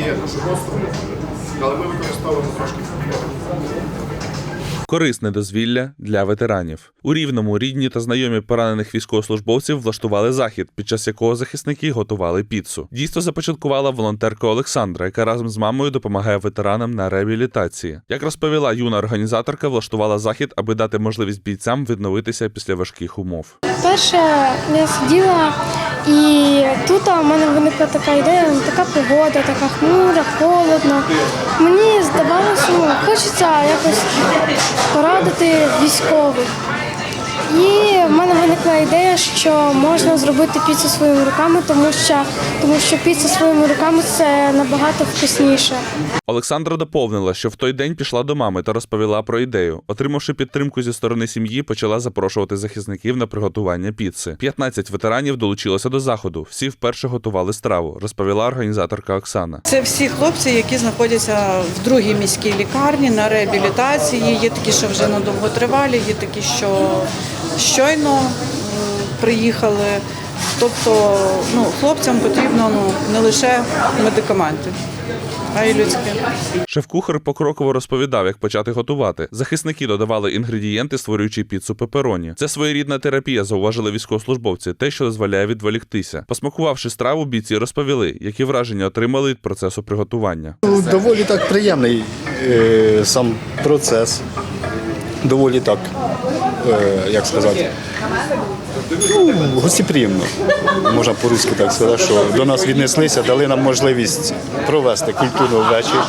є дуже гострою, але ми використовуємо трошки Корисне дозвілля для ветеранів. У рівному рідні та знайомі поранених військовослужбовців влаштували захід, під час якого захисники готували піцу. Дійство започаткувала волонтерка Олександра, яка разом з мамою допомагає ветеранам на реабілітації. Як розповіла юна організаторка, влаштувала захід, аби дати можливість бійцям відновитися після важких умов. Перше я сиділа і тут у мене виникла така ідея, така погода, така хмура, холодно. Мені здавалося, ну, хочеться якось порадити військових. І в мене виникла ідея, що можна зробити піцу своїми руками, тому що, тому що піца своїми руками це набагато вкусніше. Олександра доповнила, що в той день пішла до мами та розповіла про ідею. Отримавши підтримку зі сторони сім'ї, почала запрошувати захисників на приготування піци. 15 ветеранів долучилося до заходу. Всі вперше готували страву, розповіла організаторка Оксана. Це всі хлопці, які знаходяться в другій міській лікарні на реабілітації. Є такі, що вже на довготривалі, є такі, що щойно приїхали. Тобто ну, хлопцям потрібно ну, не лише медикаменти, а й людське. Шеф-кухар покроково розповідав, як почати готувати. Захисники додавали інгредієнти, створюючи піцу пепероні. Це своєрідна терапія, зауважили військовослужбовці, те, що дозволяє відволіктися. Посмакувавши страву, бійці розповіли, які враження отримали від процесу приготування. Доволі так приємний е, сам процес. Доволі так, е, як сказати, ну, гостеприємно, можна по-руськи так сказати, що до нас віднеслися, дали нам можливість провести культурний вечір.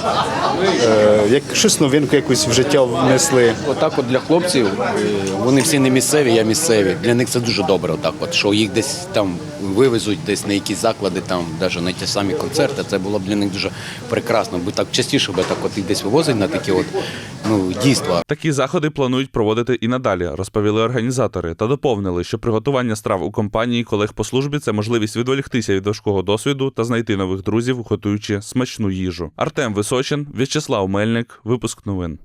Е, як щось новинку якусь в життя внесли. Отак, от для хлопців, е, вони всі не місцеві, я місцеві. Для них це дуже добре, отак, от, що їх десь там вивезуть, десь на якісь заклади, там, навіть на ті самі концерти. Це було б для них дуже прекрасно. Бо так частіше би так от їх десь вивозить на такі от ну, дійства. Такі заходи планують проводити і надалі, розповіли організатори, та доповнили, що приготування страв у компанії колег по службі це можливість відволіктися від важкого досвіду та знайти нових друзів, готуючи смачну їжу. Артем Височин, В'ячеслав Мельник, випуск новин.